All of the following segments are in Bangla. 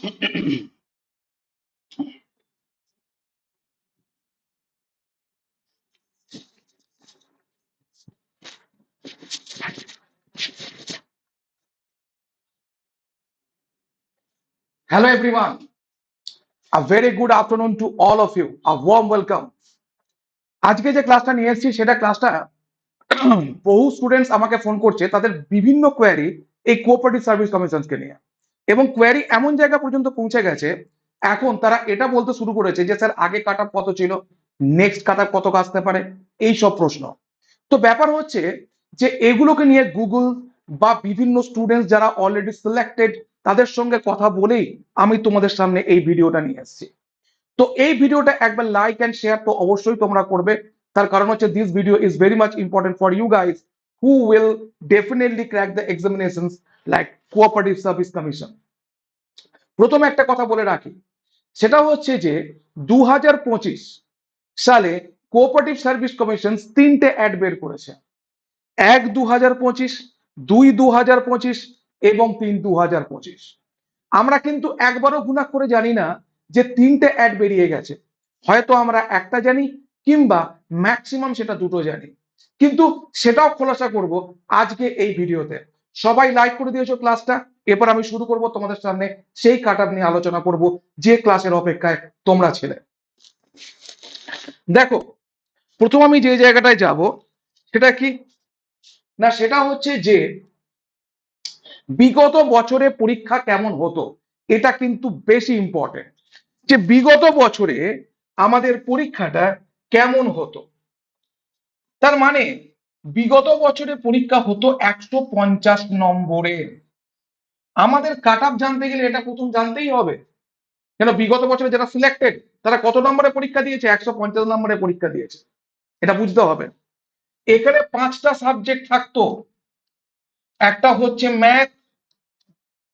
Hello, everyone. A very good afternoon to all of you. A warm welcome. আজকে যে ক্লাসটা নিয়ে এসেছি, সেটা ক্লাসটা বহু স্টুডেন্টস আমাকে ফোন করছে তাদের বিভিন্ন কোয়ারি এই কোঅপারেটিভ সার্ভিস কমিশনকে নিয়ে এবং কোয়ারি এমন জায়গা পর্যন্ত পৌঁছে গেছে, এখন তারা এটা বলতে শুরু করেছে যে, স্যার, আগে কাট কত ছিল? নেক্সট কাট কত আসতে পারে? এই সব প্রশ্ন। তো ব্যাপার হচ্ছে যে, এগুলোকে নিয়ে গুগল বা বিভিন্ন স্টুডেন্টস যারা অলরেডি সিলেক্টেড তাদের সঙ্গে কথা বলেই আমি তোমাদের সামনে এই ভিডিওটা নিয়ে এসেছি। তো এই ভিডিওটা একবার লাইক অ্যান্ড শেয়ার তো অবশ্যই তোমরা করবে। তার কারণ হচ্ছে this video is very much important for you guys who will definitely crack the examinations like cooperative service commission প্রথমে একটা কথা বলে রাখি, সেটা হচ্ছে যে দু হাজার পঁচিশ সালে কোঅপারেটিভ সার্ভিস কমিশন তিনটে অ্যাড বের করেছে। এক দু হাজার পঁচিশ, দুই দু হাজার পঁচিশ এবং তিন দু হাজার পঁচিশ। আমরা কিন্তু একবারও গুণা করে জানি না যে তিনটে অ্যাড বেরিয়ে গেছে। হয়তো আমরা একটা জানি কিংবা ম্যাক্সিমাম সেটা দুটো জানি। কিন্তু সেটাও খোলাসা করব আজকে এই ভিডিওতে। সবাই লাইক করে দিয়েছ ক্লাসটা এরপর আমি শুরু করব তোমাদের সামনে সেই কাট নিয়ে আলোচনা করব, যে ক্লাসের অপেক্ষায় তোমরা ছিলে। দেখো, প্রথম আমি যে জায়গাটায় যাব, সেটা কি? না, সেটা হচ্ছে যে, বিগত বছরে পরীক্ষা কেমন হতো, এটা কিন্তু বেশি ইম্পর্টেন্ট যে বিগত বছরে আমাদের পরীক্ষাটা কেমন হতো, তার মানে বিগত বছরে পরীক্ষা হতো একশো পঞ্চাশ নম্বরের আমাদের কাট জানতে গেলে এটা প্রথম জানতেই হবে। কেন? বিগত বছরে যারা সিলেক্টেড তারা কত নম্বরে পরীক্ষা দিয়েছে? একশো পঞ্চাশ নম্বরে পরীক্ষা দিয়েছে। এটা বুঝতে হবে। এখানে পাঁচটা সাবজেক্ট থাকতো। একটা হচ্ছে ম্যাথ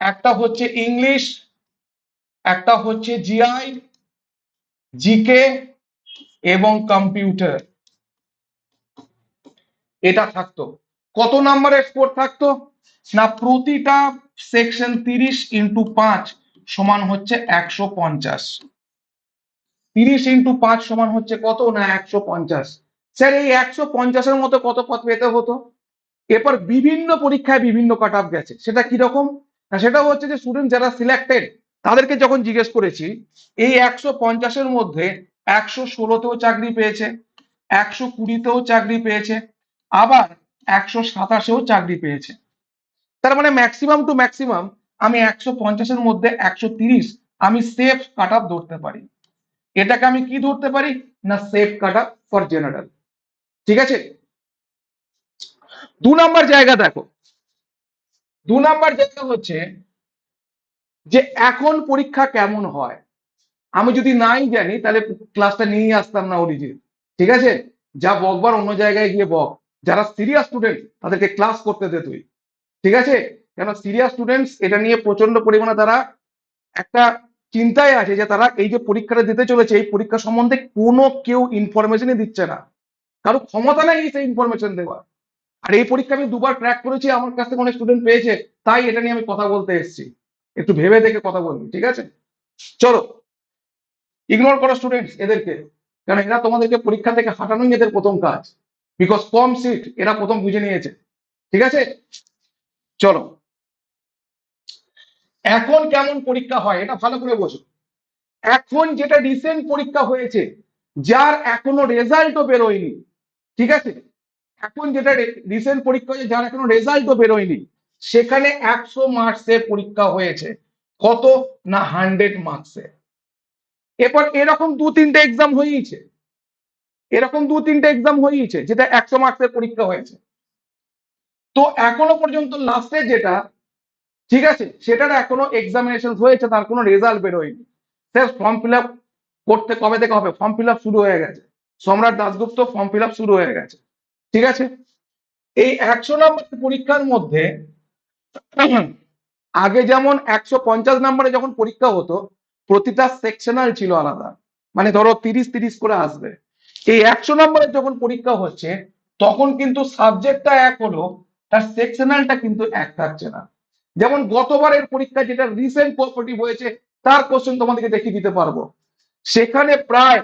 একটা হচ্ছে ইংলিশ একটা হচ্ছে জিআই জিকে এবং কম্পিউটার এটা থাকতো। কত নাম্বারের স্কোর থাকতো? না, প্রতিটা সেকশন তিরিশ ইন্টু পাঁচ সমান হচ্ছে একশো পঞ্চাশ। তিরিশ ইন্টু পাঁচ সমান হচ্ছে কত? না, একশো পঞ্চাশ। স্যার, এই একশো পঞ্চাশের মতো কত পথ পেতে হতো? এরপর বিভিন্ন পরীক্ষায় বিভিন্ন কাট অফ গেছে। সেটা কীরকম না, সেটা হচ্ছে যে স্টুডেন্ট যারা সিলেক্টেড তাদেরকে যখন জিজ্ঞেস করেছি, এই একশো পঞ্চাশের মধ্যে একশো ষোলোতেও চাকরি পেয়েছে, একশো কুড়িতেও চাকরি পেয়েছে আবার একশো সাতাশেও চাকরি পেয়েছে। তার মানে ম্যাক্সিমাম টু ম্যাক্সিমাম আমি একশো পঞ্চাশের মধ্যে একশো তিরিশ আমি সেফ কাট আপ ধরতে পারি। এটাকে আমি কি ধরতে পারি? না safe cut off for general ঠিক আছে? দু নাম্বার জায়গা দেখো। দু নাম্বার জায়গা হচ্ছে যে এখন পরীক্ষা কেমন হয়? আমি যদি নাই জানি, তাহলে ক্লাসটা নিয়ে আসতাম না অরিজিৎ ঠিক আছে? যা বকবার অন্য জায়গায় গিয়ে বক। যারা সিরিয়াস স্টুডেন্ট তাদেরকে ক্লাস করতে দে তুই। ঠিক আছে? কেন? সিরিয়াস স্টুডেন্টস এটা নিয়ে প্রচণ্ড পরিমাণে তারা একটা চিন্তায় আছে যে তারা এই যে পরীক্ষাটা দিতে চলেছে, এই পরীক্ষা সম্বন্ধে কোনো কেউ ইনফরমেশনই দিচ্ছে না। কারও ক্ষমতা নেই সেই ইনফরমেশন দেওয়ার। আর এই পরীক্ষা আমি দুবার ক্র্যাক করেছি, আমার কাছ থেকে অনেক স্টুডেন্ট পেয়েছে, তাই এটা নিয়ে আমি কথা বলতে এসেছি। একটু ভেবে দেখে কথা বলবি, ঠিক আছে? চলো ইগনোর করো স্টুডেন্টস এদেরকে। কারণ এরা তোমাদেরকে পরীক্ষা থেকে হাঁটানোই এদের প্রথম কাজ। বিকজ কম সিট এরা প্রথম বুঝে নিয়েছে। ঠিক আছে? চলো। এখন কেমন পরীক্ষা হয়, এটা ভালো করে বোঝো। এখন যেটা রিসেন্ট পরীক্ষা হয়েছে, যার এখনও রেজাল্টও বেরোয়নি। ঠিক আছে? এখন যেটা রিসেন্ট পরীক্ষা হয়েছে, যার এখনও রেজাল্টও বেরোয়নি, সেখানে একশো মার্কসের পরীক্ষা হয়েছে। কত? না হান্ড্রেড মার্কসের এরপর এরকম দু তিনটে এক্সাম হয়েছে এরকম দু তিনটে এক্সাম হয়েছে যেটা একশো মার্কসের পরীক্ষা হয়েছে। তো এখনও পর্যন্ত লাস্টে যেটা, ঠিক আছে? সেটার এখনও এক্সামিনেশন হয়েছে, তার কোনো রেজাল্ট বেরোয়নি। স্যার ফর্ম ফিল আপ করতে কবে থেকে হবে? ফর্ম ফিল আপ শুরু হয়ে গেছে। সম্রাট দাসগুপ্ত ফর্ম ফিল আপ শুরু হয়ে গেছে। ঠিক আছে? এই একশো নম্বর পরীক্ষার মধ্যে, আগে যেমন একশো পঞ্চাশ নম্বরে যখন পরীক্ষা হতো, প্রতিটা সেকশনাল ছিল আলাদা। মানে ধরো তিরিশ তিরিশ করে আসবে। এই একশো নম্বরের যখন পরীক্ষা হচ্ছে, তখন কিন্তু সাবজেক্টটা এক হলো, তার সেকশনালটা কিন্তু এক থাকছে না। যেমন গতবারের পরীক্ষা যেটা রিসেন্ট কোঅপারেটিভ হয়েছে, তার কোশ্চেন তোমাদেরকে দেখিয়ে দিতে পারব। সেখানে প্রায়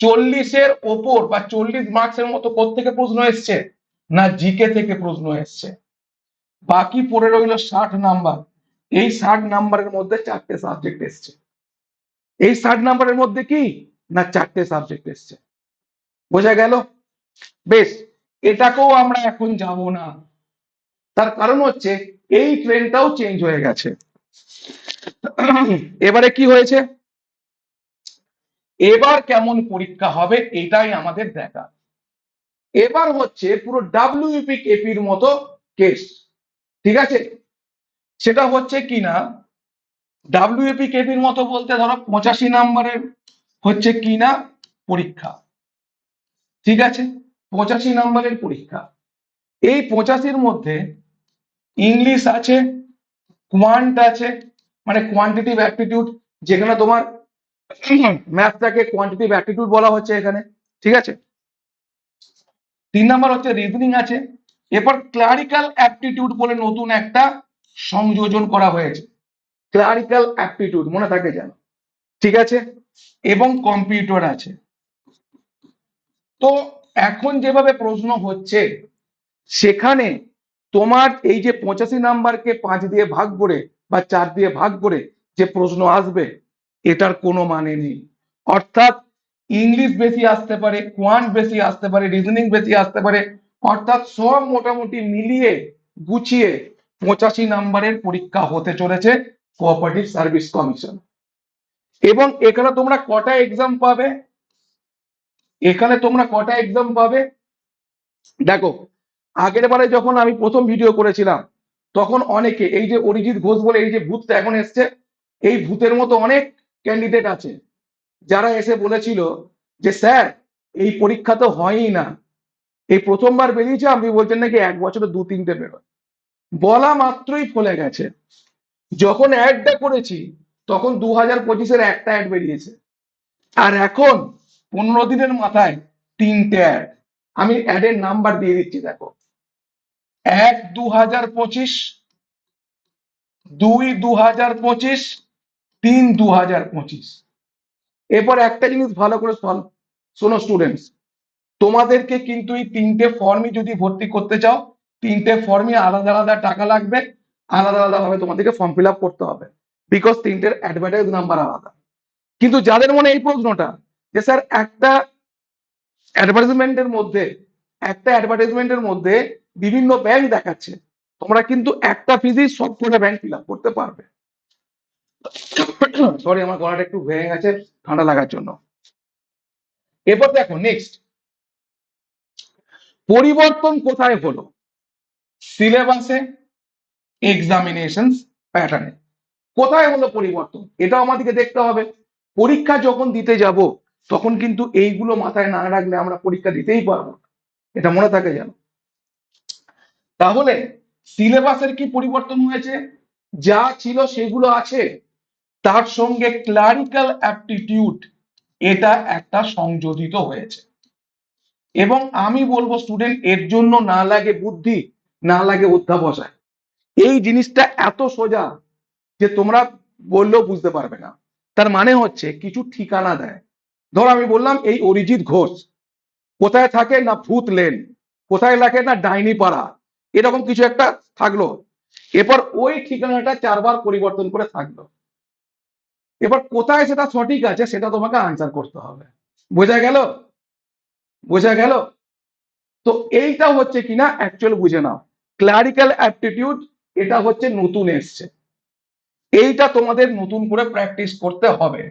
চল্লিশের ওপর বা চল্লিশ মার্কসের মতো থেকে প্রশ্ন এসছে, না জিকে থেকে প্রশ্ন এসছে। বাকি পড়ে রইল ষাট নাম্বার। এই ষাট নাম্বারের মধ্যে চারটে সাবজেক্ট এসছে। এই ষাট নাম্বারের মধ্যে কি? না চারটে সাবজেক্ট এসছে। বোঝা গেল? বেশ, এটাকেও আমরা এখন যাব না। তার কারণ হচ্ছে, এই ট্রেনটাও চেঞ্জ হয়ে গেছে। এবারে কি হয়েছে? এবার কেমন পরীক্ষা হবে, এটাই আমাদের দেখা এবার হচ্ছে পুরো ডাব্লিউপি কেপির মতো কেস ঠিক আছে? সেটা হচ্ছে কি না ডাব্লিউপি কেপির মতো বলতে ধরো পঁচাশি নাম্বারের হচ্ছে কি না পরীক্ষা। ঠিক আছে? পঁচাশি নাম্বারের পরীক্ষা। এই পঁচাশির মধ্যে ইংলিশ আছে কোয়ান্ট আছে মানে কোয়ান্টিটিভ অ্যাপটিটিউড যেখানে তোমার ম্যাথটাকে কোয়ান্টিটিভ অ্যাপটিটিউড বলা হচ্ছে এখানে। ঠিক আছে? তিন নাম্বার হচ্ছে রিজনিং আছে। এরপর ক্লারিক্যাল অ্যাপটিটিউড বলে নতুন একটা সংযোজন করা হয়েছে। ক্লারিক্যাল অ্যাপটিটিউড মনে থাকে যেন। ঠিক আছে? এবং কম্পিউটার আছে। তো এখন যেভাবে প্রশ্ন হচ্ছে, সেখানে তোমার এই যে পঁচাশি নাম্বারকে পাঁচ দিয়ে ভাগ করে বা চার দিয়ে ভাগ করে যে প্রশ্ন আসবে, এটার কোনো মানে নেই। অর্থাৎ ইংলিশ বেশি আসতে পারে, কোয়ান্ট বেশি আসতে পারে, রিজনিং বেশি আসতে পারে, অর্থাৎ সব মোটামুটি মিলিয়ে গুছিয়ে পঁচাশি নাম্বারের পরীক্ষা হতে চলেছে কোঅপারেটিভ সার্ভিস কমিশন এবং এখানে তোমরা কটা এক্সাম পাবে? এখানে তোমরা কটা এক্সাম পাবে? দেখো, আগের বারে যখন আমি প্রথম ভিডিও করেছিলাম, তখন অনেকে, এই যে অরিজিৎ ঘোষ বলে এই যে ভূতটা এখন এসছে, এই ভূতের মতো অনেক ক্যান্ডিডেট আছে। যারা এসে বলেছিল যে, স্যার, এই পরীক্ষা তো হয়ই না। এই প্রথমবার বেরিয়েছে, আপনি বলছেন নাকি এক বছরে দু, তিনটে বেরোয়? বলা মাত্রই ফলে গেছে। যখন অ্যাডটা করেছি তখন দু হাজার পঁচিশের একটা অ্যাড বেরিয়েছে। আর এখন পনেরো দিনের মাথায় তিনটে অ্যাড আমি অ্যাডের নাম্বার দিয়ে দিচ্ছি, দেখো। এক দু হাজার পঁচিশ, দুই দু হাজার পঁচিশ, তিন দু হাজার পঁচিশ। এরপর একটা জিনিস ভালো করে শোন- স্টুডেন্টস তোমাদেরকে কিন্তু এই তিনটে ফর্মই যদি ভর্তি করতে চাও, তিনটে ফর্মই আলাদা আলাদা টাকা লাগবে, আলাদা আলাদা ভাবে তোমাদেরকে ফর্ম ফিল আপ করতে হবে। বিকজ তিনটের অ্যাডভার্টাইজ নাম্বার আলাদা। কিন্তু যাদের মনে এই প্রশ্নটা, যে স্যার একটা অ্যাডভার্টাইজমেন্টের মধ্যে, একটা অ্যাডভার্টাইজমেন্টের মধ্যে বিভিন্ন ব্যাংক দেখাচ্ছে, তোমরা কিন্তু একটা ফিজই সব কটা ব্যাংক ফিল করতে পারবে। সরি আমার গলাটা একটু ভেঙে গেছে, ঠান্ডা লাগার জন্য। এরপর দেখো নেক্সট পরিবর্তন কোথায় হলো? সিলেবাসে এক্সামিনেশন প্যাটার্নে কোথায় হলো পরিবর্তন? এটাও আমাদেরকে দেখতে হবে। পরীক্ষা যখন দিতে যাব, তখন কিন্তু এইগুলো মাথায় না রাখলে আমরা পরীক্ষা দিতেই পারব এটা মনে থাকে যেন। তাহলে সিলেবাসের কি পরিবর্তন হয়েছে? যা ছিল সেগুলো আছে। তার সঙ্গে ক্লারিক্যাল অ্যাপটিটিউড, এটা একটা সংযোজিত হয়েছে। এবং আমি বলব, স্টুডেন্ট, এর জন্য না লাগে বুদ্ধি, না লাগে অধ্যাবসায়। এই জিনিসটা এত সোজা। যে তোমরা বললেও বুঝতে পারবে না। তার মানে হচ্ছে কিছু ঠিকানা দেয়। ধর আমি বললাম এই অরিজিৎ ঘোষ, কোথায় থাকে না ভূত লেন, কোথায় লাগে না ডাইনি পাড়া, এরকম কিছু একটা থাকল। এরপর ওই ঠিকানাটা চারবার পরিবর্তন করে থাকল। এবার কোথায় সেটা সঠিক আছে সেটা তোমাকে আনসার করতে হবে। বোঝা গেল? বোঝা গেল? তো এইটা হচ্ছে কিনা অ্যাকচুয়াল বুঝে নাও। ক্লারিক্যাল অ্যাপটিটিউড এটা হচ্ছে নতুন এসছে। এইটা তোমাদের নতুন করে প্র্যাকটিস করতে হবে।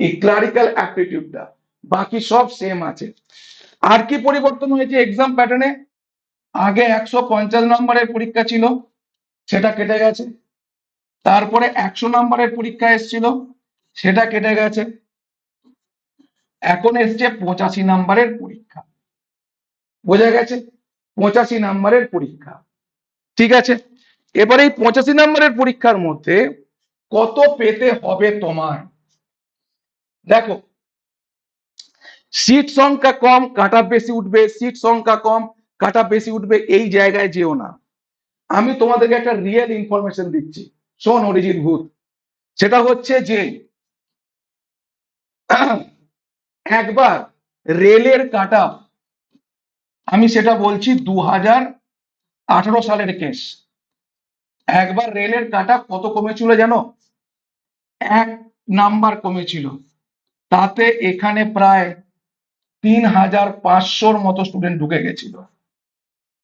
এই ক্লারিক্যাল অ্যাপটিটিউডটা বাকি সব সেম আছে। আর কি পরিবর্তন হয়েছে এক্সাম প্যাটার্নে আগে একশো পঞ্চাশ নম্বরের পরীক্ষা ছিল, সেটা কেটে গেছে। তারপরে একশো নম্বরের পরীক্ষা এসেছিল, সেটা কেটে গেছে। এখন এসছে পঁচাশি নম্বরের পরীক্ষা। বোঝা গেছে? পঁচাশি নম্বরের পরীক্ষা। ঠিক আছে? এবারে এই পঁচাশি নম্বরের পরীক্ষার মধ্যে কত পেতে হবে তোমার? দেখো সিট সংখ্যা কম, কাটা বেশি উঠবে সিট সংখ্যা কম, কাটা বেশি উঠবে, এই জায়গায় যেও না। আমি তোমাদেরকে একটা রিয়েল ইনফরমেশন দিচ্ছি। শোন, অরিজিৎ ভূত। সেটা হচ্ছে যে, একবার রেলের কাটা, আমি সেটা বলছি দু হাজার আঠারো সালের কেস। একবার রেলের কাটা কত কমেছিল জানো? এক নাম্বার কমেছিল। তাতে এখানে প্রায় তিন হাজার পাঁচশোর মতো স্টুডেন্ট ঢুকে গেছিল।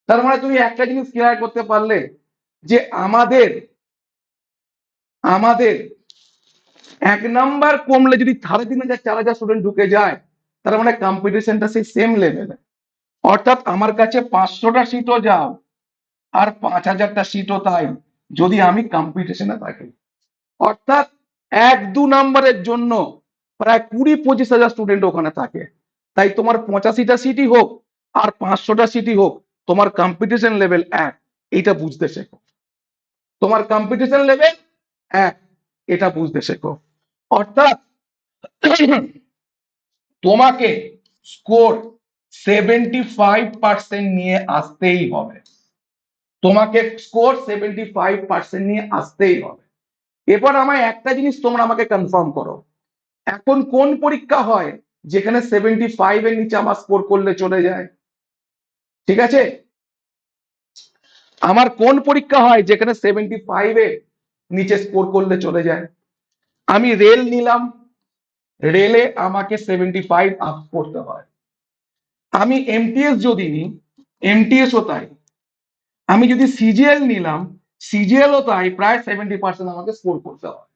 তার মানে তুমি একটা জিনিস ক্লিয়ার করতে পারলে যে আমাদের আমাদের এক নাম্বার কমলে যদি সাড়ে তিন হাজার, চার হাজার স্টুডেন্ট ঢুকে যায়, তার মানে কম্পিটিশনটা সেই সেম লেভেলে অর্থাৎ আমার কাছে পাঁচশোটা সিটও যাও, আর পাঁচ হাজারটা সিটও তাই। যদি আমি কম্পিটিশনে থাকি। অর্থাৎ এক দু নাম্বারের জন্য প্রায় কুড়ি পঁচিশ হাজার স্টুডেন্ট ওখানে থাকে। তাই তোমার পঁচাশিটা সিটই হোক আর পাঁচশোটা সিটই হোক, তোমার কম্পিটিশন লেভেল এক, এইটা বুঝতে শেখো। তোমার কম্পিটিশন লেভেল এক, এটা বুঝতে শেখো। অর্থাৎ তোমাকে স্কোর সেভেন্টি ফাইভ পার্সেন্ট নিয়ে আসতেই হবে। তোমাকে স্কোর সেভেন্টি ফাইভ পার্সেন্ট নিয়ে আসতেই হবে। এবার আমায় একটা জিনিস তোমরা আমাকে কনফার্ম করো। এখন কোন পরীক্ষা হয় যেখানে সেভেন্টি ফাইভ এর নিচে আমার স্কোর করলে চলে যায়? ঠিক আছে? আমার কোন পরীক্ষা হয় যেখানে সেভেন্টি ফাইভ এর নিচে স্কোর করলে চলে যায়? আমি রেল নিলাম। রেলে আমাকে সেভেন্টি ফাইভ আপ করতে হয়। আমি এমটিএস যদি নিই এমটিএস ও তাই। আমি যদি সিজিএল নিলাম সিজিএল ও তাই প্রায় সেভেন্টি পার্সেন্ট আমাকে স্কোর করতে হয়।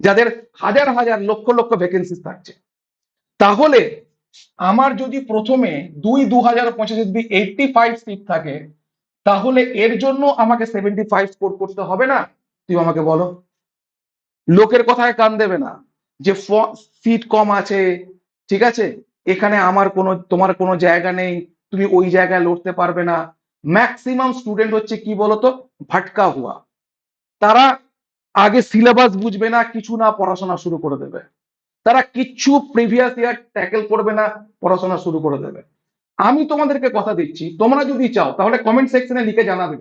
যাদের হাজার হাজার, লক্ষ লক্ষ ভ্যাকেন্সি থাকছে। তাহলে আমার যদি প্রথমে দুই দু হাজার পঁচিশে যদি এইটটি ফাইভ সিট থাকে, তাহলে এর জন্য আমাকে সেভেন্টি ফাইভ স্কোর করতে হবে না? তুই আমাকে বলো। লোকের কথায় কান দেবে না যে সিট কম আছে, ঠিক আছে? এখানে আমার কোনো, তোমার কোনো জায়গা নেই, তুমি ওই জায়গায় লড়তে পারবে না। ম্যাক্সিমাম স্টুডেন্ট হচ্ছে কি বলতো? ভাটকা হুয়া। তারা আগে সিলেবাস বুঝবে না, কিছু না, পড়াশোনা শুরু করে দেবে। তারা কিচ্ছু প্রিভিয়াস ইয়ার ট্যাকেল করবে না, পড়াশোনা শুরু করে দেবে। আমি তোমাদেরকে কথা দিচ্ছি, তোমরা যদি চাও, তাহলে কমেন্ট সেকশনে লিখে জানাবে।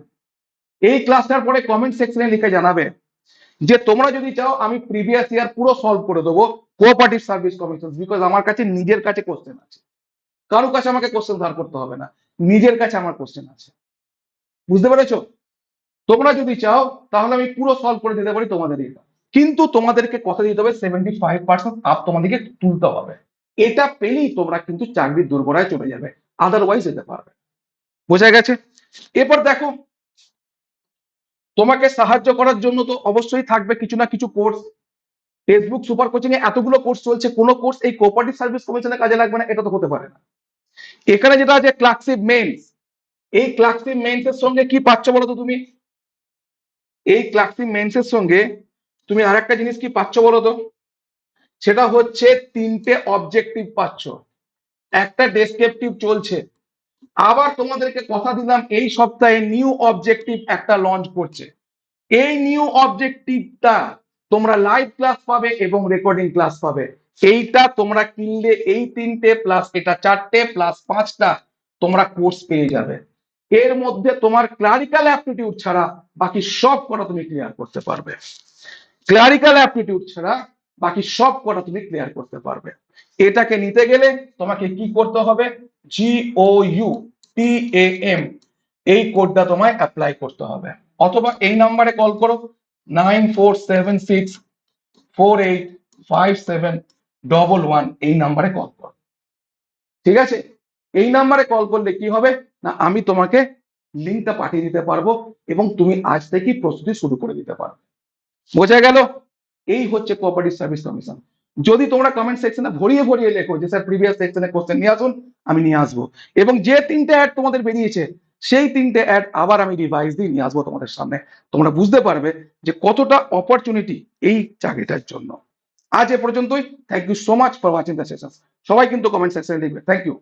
এই ক্লাসটার পরে কমেন্ট সেকশনে লিখে জানাবে যে, তোমরা যদি চাও, আমি প্রিভিয়াস ইয়ার পুরো সলভ করে দেবো কোঅপারেটিভ সার্ভিস কমিশন বিকজ আমার কাছে নিজের কাছে কোশ্চেন আছে। কারও কাছে আমাকে কোশ্চেন ধার করতে হবে না। নিজের কাছে আমার কোশ্চেন আছে। বুঝতে পেরেছ? তোমরা যদি চাও, তাহলে আমি পুরো সলভ করে দিতে পারি তোমাদের কিন্তু তোমাদেরকে কথা দিতে হবে সেভেন্টি ফাইভ পার্সেন্ট আপ তোমাদেরকে তুলতে হবে। এটা পেলেই তোমরা কিন্তু চাকরির দুর্গড়ায় চলে যাবে। আদারওয়াইজ যেতে পারবে। বোঝা গেছে? এরপর দেখো, তোমাকে সাহায্য করার জন্য তো অবশ্যই থাকবে কিছু না কিছু কোর্স ফেসবুক সুপার কোচিং এ এতগুলো কোর্স চলছে, কোনো কোর্স এই কোঅপারেটিভ সার্ভিস কমিশনের কাজে লাগবে না, এটা তো হতে পারে না। এখানে যেটা আছে ক্লার্কশিপ মেন্স এই ক্লার্কশিপ মেন্স এর সঙ্গে কি পাচ্ছ বলো তো তুমি? এই ক্লার্কশিপ মেন্স এর সঙ্গে তুমি আরেকটা জিনিস কি পাচ্ছ বলো তো? সেটা হচ্ছে তিনটে অবজেক্টিভ পাচ্ছ। একটা ডেসক্রিপটিভ চলছে। আবার তোমাদেরকে কথা দিলাম, এই সপ্তাহে নিউ অবজেক্টিভ একটা লঞ্চ করছে। এই নিউ অবজেক্টিভটা তোমরা লাইভ ক্লাস পাবে এবং রেকর্ডিং ক্লাস পাবে। এইটা তোমরা কিনলে এই তিনটে প্লাস এটা চারটে প্লাস পাঁচটা তোমরা কোর্স পেয়ে যাবে। এর মধ্যে তোমার ক্লারিক্যাল অ্যাপটিটিউড ছাড়া বাকি সব কটা তুমি ক্লিয়ার করতে পারবে। ক্লারিক্যাল অ্যাপটিটিউড ছাড়া বাকি সব কটা তুমি ক্লিয়ার করতে পারবে। এটাকে নিতে গেলে তোমাকে কি করতে হবে? জি ও ইউ টি এম এই কোডটা তোমায় অ্যাপ্লাই করতে হবে। অথবা এই নাম্বারে কল করো। Nine four seven six four eight five seven double one এই নাম্বারে কল করো। ঠিক আছে? এই নাম্বারে কল করলে কি হবে? না, আমি তোমাকে লিঙ্কটা পাঠিয়ে দিতে পারব এবং তুমি আজ থেকেই প্রস্তুতি শুরু করে দিতে পারবে। বোঝা গেল? এই হচ্ছে কোঅপারেটিভ সার্ভিস কমিশন যদি তোমরা কমেন্ট সেকশনে ভরিয়ে ভরিয়ে লেখো যে, স্যার প্রিভিয়াস সেকশনে কোশ্চেন নিয়ে আসুন, আমি নিয়ে আসব। এবং যে তিনটে অ্যাড তোমাদের বেরিয়েছে, সেই তিনটে অ্যাড আবার আমি রিভাইজ দিয়ে নিয়ে আসব তোমাদের সামনে। তোমরা বুঝতে পারবে যে কতটা অপরচুনিটি এই চাকরিটার জন্য। আজ এ পর্যন্তই। Thank you so much for watching the session সবাই কিন্তু কমেন্ট সেকশনে লিখবে থ্যাংক ইউ